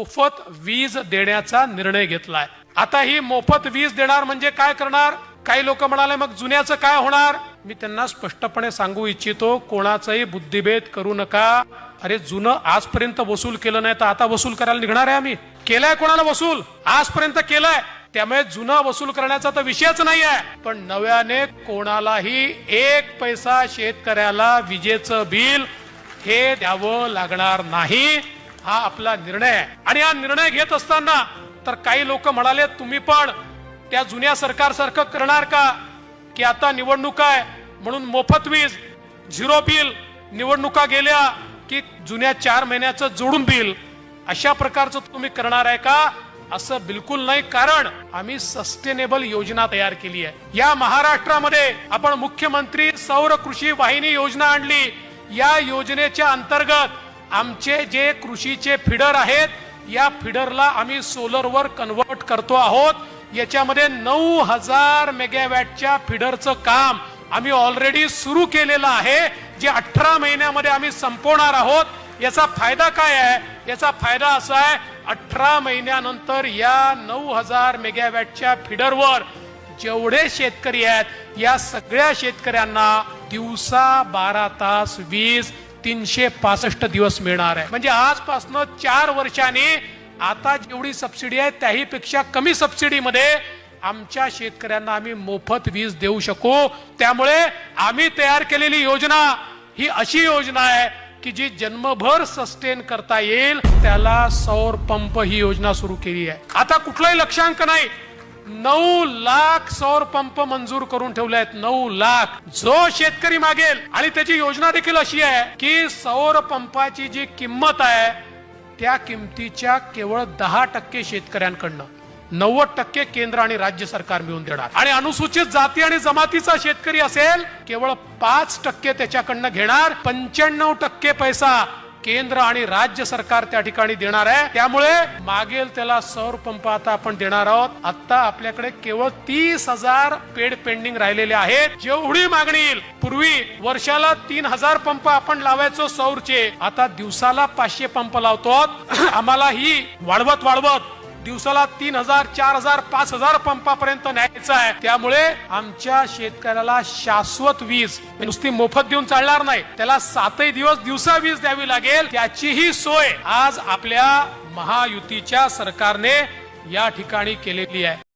मोफत वीज देण्याचा निर्णय घेतलाय. आता ही मोफत वीज देणार म्हणजे काय करणार? काही लोक म्हणाले मग जुन्याचं काय होणार? मी त्यांना स्पष्टपणे सांगू इच्छितो कोणाचाही बुद्धिभेद करू नका. अरे जुनं आजपर्यंत वसूल केलं नाही तर आता वसूल करायला निघणार आहे आम्ही. केलंय कोणाला वसूल? आजपर्यंत केलंय. त्यामुळे जुनं वसूल करण्याचा तर विषयच नाही आहे पण नव्याने कोणालाही एक पैसा शेतकऱ्याला विजेचं बिल हे द्यावं लागणार नाही. हा आपला निर्णय आहे. आणि हा निर्णय घेत असताना तर काही लोक म्हणाले तुम्ही पण त्या जुन्या सरकारसारखं करणार का? की आता निवडणूक आहे म्हणून मोफत वीज झिरो बिल निवडणुका गेल्या की जुन्या चार महिन्याचं जोडून बिल अशा प्रकारचं तुम्ही करणार आहे का? असं बिलकुल नाही कारण आम्ही सस्टेनेबल योजना तयार केली आहे. या महाराष्ट्रामध्ये आपण मुख्यमंत्री सौर कृषी वाहिनी योजना आणली. या योजनेच्या अंतर्गत आमचे जे कृषीचे फिडर आहेत या फिडरला आम्ही सोलरवर कन्वर्ट करतो आहोत. याच्यामध्ये नऊ हजार मेगावॅटच्या फिडरचं काम आम्ही ऑलरेडी सुरू केलेलं आहे जे अठरा महिन्यामध्ये आम्ही संपवणार आहोत. याचा फायदा काय आहे? याचा फायदा असा आहे अठरा महिन्यानंतर या नऊ हजार मेगावॅटच्या फिडरवर जेवढे शेतकरी आहेत या सगळ्या शेतकऱ्यांना दिवसा बारा तास वीज तीनशे पासष्ट दिवस मिळणार आहे. म्हणजे आजपासनं चार वर्षांनी आता जेवढी सबसिडी आहे त्याही पेक्षा कमी सबसिडीमध्ये आमच्या शेतकऱ्यांना आम्ही मोफत वीज देऊ शकू. त्यामुळे आम्ही तयार केलेली योजना ही अशी योजना आहे की जी जन्मभर सस्टेन करता येईल. त्याला सौर पंप ही योजना सुरू केली आहे. आता कुठलाही लक्षांक नाही. नऊ लाख सौर पंप मंजूर करून ठेवले आहेत. नऊ लाख. जो शेतकरी मागेल आणि त्याची योजना देखील अशी आहे की सौर पंपाची जी किंमत आहे त्या किमतीच्या केवळ दहा टक्के शेतकऱ्यांकडनं नव्वद टक्के केंद्र आणि राज्य सरकार मिळून देणार. आणि अनुसूचित जाती आणि जमातीचा शेतकरी असेल केवळ पाच टक्के त्याच्याकडनं घेणार पंच्याण्णव टक्के पैसा केंद्र आणि राज्य सरकार त्या ठिकाणी देणार आहे. त्यामुळे मागेल त्याला सौर पंप आता आपण देणार आहोत. आता आपल्याकडे केवळ तीस हजार पेड पेंडिंग राहिलेले आहेत. जेवढी मागणी येईल. पूर्वी वर्षाला तीन हजार पंप आपण लावायचो सौरचे. आता दिवसाला पाचशे पंप लावतो आम्हाला ही वाढवत वाढवत दिवसाला तीन हजार चार हजार पाच हजार पंपापर्यंत न्यायचं आहे. त्यामुळे आमच्या शेतकऱ्याला शाश्वत वीज म्हणजे नुसती मोफत देऊन चालणार नाही. त्याला सातही दिवस दिवसा वीज द्यावी लागेल त्याचीही सोय आज आपल्या महायुतीच्या सरकारने या ठिकाणी केलेली आहे.